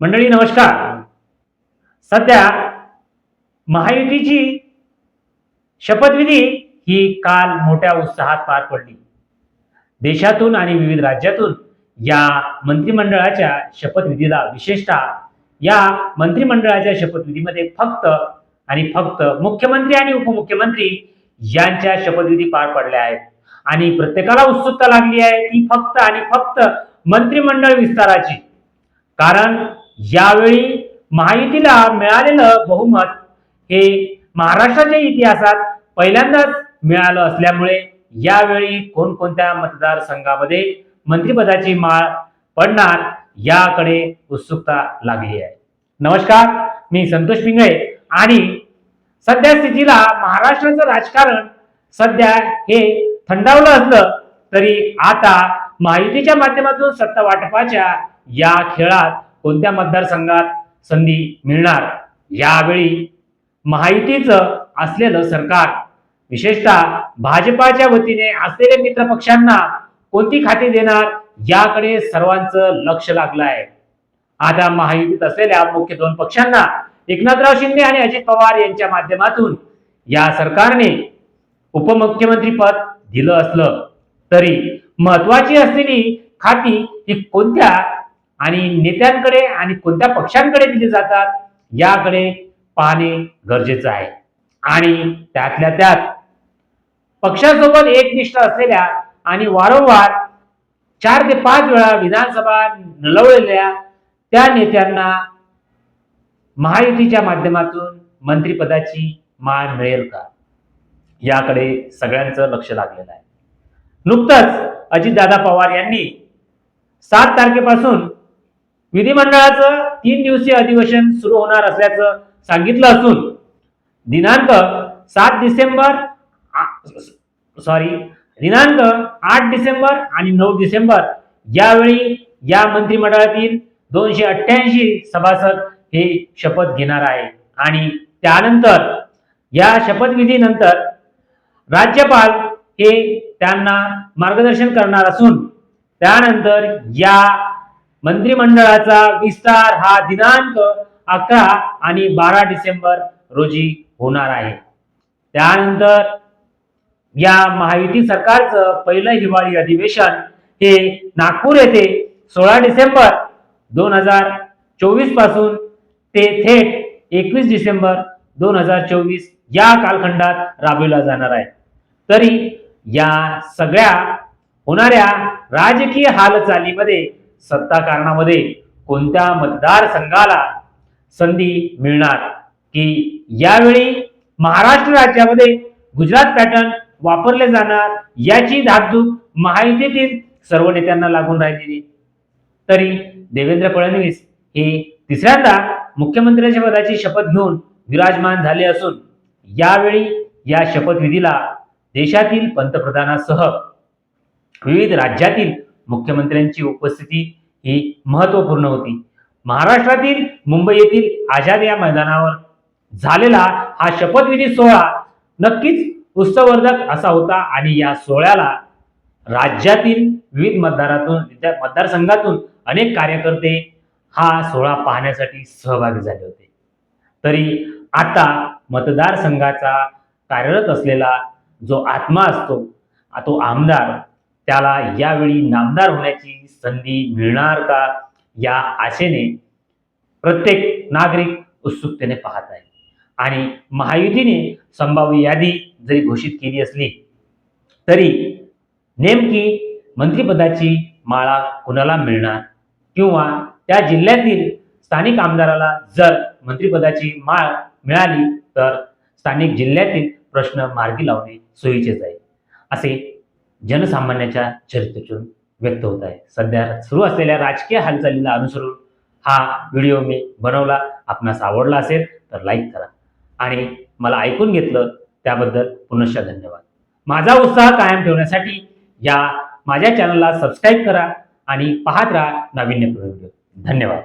मंडळी नमस्कार. सध्या महायुतीची शपथविधी ही काल मोठ्या उत्साहात पार पडली. देशातून आणि विविध राज्यातून या मंत्रिमंडळाच्या शपथविधीला विशेषतः या मंत्रिमंडळाच्या शपथविधीमध्ये फक्त आणि फक्त मुख्यमंत्री आणि उपमुख्यमंत्री यांच्या शपथविधी पार पडल्या आहेत. आणि प्रत्येकाला उत्सुकता लागली आहे ती फक्त आणि फक्त मंत्रिमंडळ विस्ताराची. कारण यावेळी महायुतीला मिळालेलं बहुमत हे महाराष्ट्राच्या इतिहासात पहिल्यांदाच मिळालं असल्यामुळे यावेळी कोणकोणत्या मतदारसंघामध्ये मंत्रिपदाची माळ पडणार याकडे उत्सुकता लागली आहे. नमस्कार मी संतोष पिंगळे आणि सध्या स्थितीला महाराष्ट्राचं राजकारण सध्या हे थंडावलं असलं तरी आता माहितीच्या माध्यमातून सत्ता वाटपाच्या या खेळात कोणत्या मतदारसंघात संधी मिळणार? यावेळी महायुतीचं असलेलं सरकार विशेषतः भाजपाच्या वतीने असलेल्या मित्र पक्षांना कोणती खाती देणार याकडे सर्वांचं लक्ष लागलं आहे आता महायुतीत असलेल्या मुख्य दोन पक्षांना एकनाथराव शिंदे आणि अजित पवार यांच्या माध्यमातून या सरकारने उपमुख्यमंत्री पद दिलं असलं तरी महत्वाची असलेली खाती ही कोणत्या आणि नेत्यांकडे आणि कोणत्या पक्षांकडे दिले जातात याकडे पाहणे गरजेचं आहे. आणि त्यातल्या त्यात पक्षासोबत एकनिष्ठ असलेल्या आणि वारंवार चार ते पाच वेळा विधानसभा नलवलेल्या त्या नेत्यांना महायुतीच्या माध्यमातून मंत्रिपदाची मान मिळेल का? याकडे सगळ्यांचं लक्ष लागलेलं आहे. नुकतंच अजितदादा पवार यांनी सात तारखेपासून विधिमंडळाचं तीन दिवसीय अधिवेशन सुरू होणार असल्याचं सांगितलं असून दिनांक सात डिसेंबर सॉरी दिनांक आठ डिसेंबर आणि नऊ डिसेंबर यावेळी या मंत्रिमंडळातील दोनशे अठ्ठ्याऐंशी सभासद हे शपथ घेणार आहे. आणि त्यानंतर या शपथविधीनंतर राज्यपाल हे त्यांना मार्गदर्शन करणार असून त्यानंतर या मंत्रिमंडळाचा विस्तार हा दिनांक अकरा आणि बारा डिसेंबर रोजी होणार आहे. त्यानंतर या महायुती सरकारचं पहिलं हिवाळी अधिवेशन हे नागपूर येथे सोळा डिसेंबर दोन हजार चोवीसपासून ते थेट एकवीस डिसेंबर दोन हजार चोवीस या कालखंडात राबविला जाणार आहे. तरी या सगळ्या होणाऱ्या राजकीय हालचालीमध्ये सत्ता कारणामध्ये कोणत्या मतदारसंघाला संधी मिळणार? की यावेळी महाराष्ट्र राज्यामध्ये गुजरात पॅटर्न वापरले जाणार याची धाकधूक महायुतीतील सर्व नेत्यांना लागून राहिलेली. तरी देवेंद्र फडणवीस हे तिसऱ्यांदा मुख्यमंत्र्यांच्या पदाची शपथ घेऊन विराजमान झाले असून यावेळी या शपथविधीला देशातील पंतप्रधानासह विविध राज्यातील मुख्यमंत्र्यांची उपस्थिती ही महत्त्वपूर्ण होती. महाराष्ट्रातील मुंबई येथील आझाद या मैदानावर झालेला हा शपथविधी सोहळा नक्कीच उत्सवर्धक असा होता आणि या सोहळ्याला राज्यातील विविध मतदारातून मतदारसंघातून अनेक कार्यकर्ते हा सोहळा पाहण्यासाठी सहभागी झाले होते. तरी आता मतदारसंघाचा कार्यरत असलेला जो आत्मा असतो तो आमदार त्याला यावेळी नामदार होण्याची संधी मिळणार का या आशेने प्रत्येक नागरिक उत्सुकतेने पाहत आहे. आणि महायुतीने संभाव्य यादी जरी घोषित केली असली तरी नेमकी मंत्रिपदाची माळा कुणाला मिळणार? किंवा त्या जिल्ह्यातील स्थानिक आमदाराला जर मंत्रिपदाची माळ मिळाली तर स्थानिक जिल्ह्यातील प्रश्न मार्गी लावणे सोयीचे जाईल. असे जनसामान्याच्या चरित्रेतून व्यक्त होत आहे. सध्या सुरू असलेल्या राजकीय हालचालीला अनुसरून हा व्हिडिओ मी बनवला. आपणास आवडला असेल तर लाईक करा. आणि मला ऐकून घेतलं त्याबद्दल पुनश्च धन्यवाद. माझा उत्साह कायम ठेवण्यासाठी या माझ्या चॅनलला सबस्क्राईब करा आणि पाहत राहा नाविन्यपूर्ण व्हिडिओ. धन्यवाद.